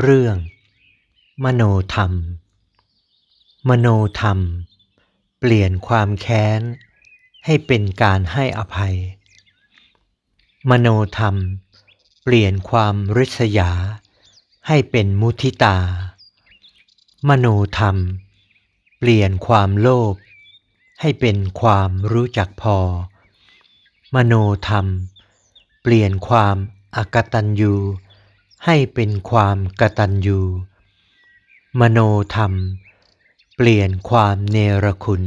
เรื่อง มโนธรรม มโนธรรม เปลี่ยนความแค้น ให้เป็นการให้อภัย มโนธรรม เปลี่ยนความริษยา ให้เป็นมุทิตา มโนธรรม เปลี่ยนความโลภให้เป็นความรู้จักพอ มโนธรรม เปลี่ยนความอากตัญญู ให้เป็นความกตัญญูมโนธรรม เปลี่ยนความเนรคุณ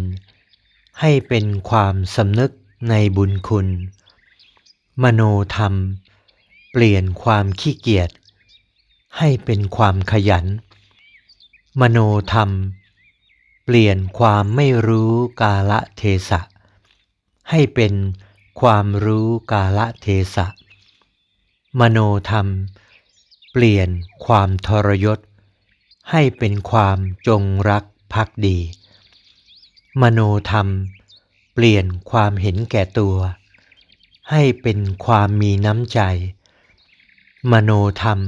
ให้เป็นความสำนึกในบุญคุณ มโนธรรม เปลี่ยนความขี้เกียจให้เป็นความขยัน มโนธรรม เปลี่ยนความไม่รู้กาละเทศะ ให้เป็นความรู้กาละเทศะ มโนธรรมเเปลี่ยนความทรยศ ให้เป็นความจงรักภักดี มโนธรรม เปลี่ยนความเห็นแก่ตัว ให้เป็นความมีน้ำใจ มโนธรรม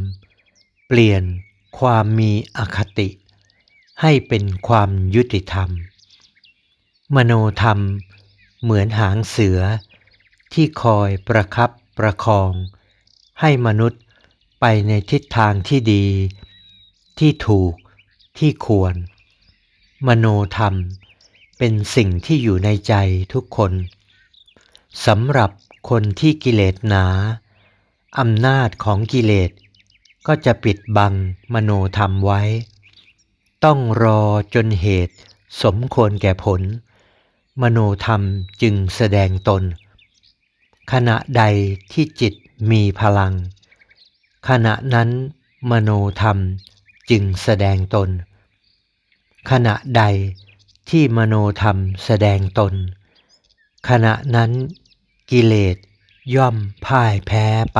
เปลี่ยนความมีอคติ ให้เป็นความยุติธรรม มโนธรรม เหมือนหางเสือที่คอยประคับประคอง ให้มนุษย์ ไปในทิศทางที่ดี ที่ถูกที่ควร มโนธรรมเป็นสิ่งที่อยู่ในใจทุกคนสำหรับคนที่กิเลสหนาอำนาจของกิเลส ก็จะปิดบังมโนธรรมไว้ ต้องรอจนเหตุสมควรแก่ผล มโนธรรมจึงแสดงตน ขณะใดที่จิตมีพลัง ขณะนั้นมโนธรรมจึงแสดงตน ขณะใดที่มโนธรรมแสดงตน ขณะนั้นกิเลสย่อมพ่ายแพ้ไป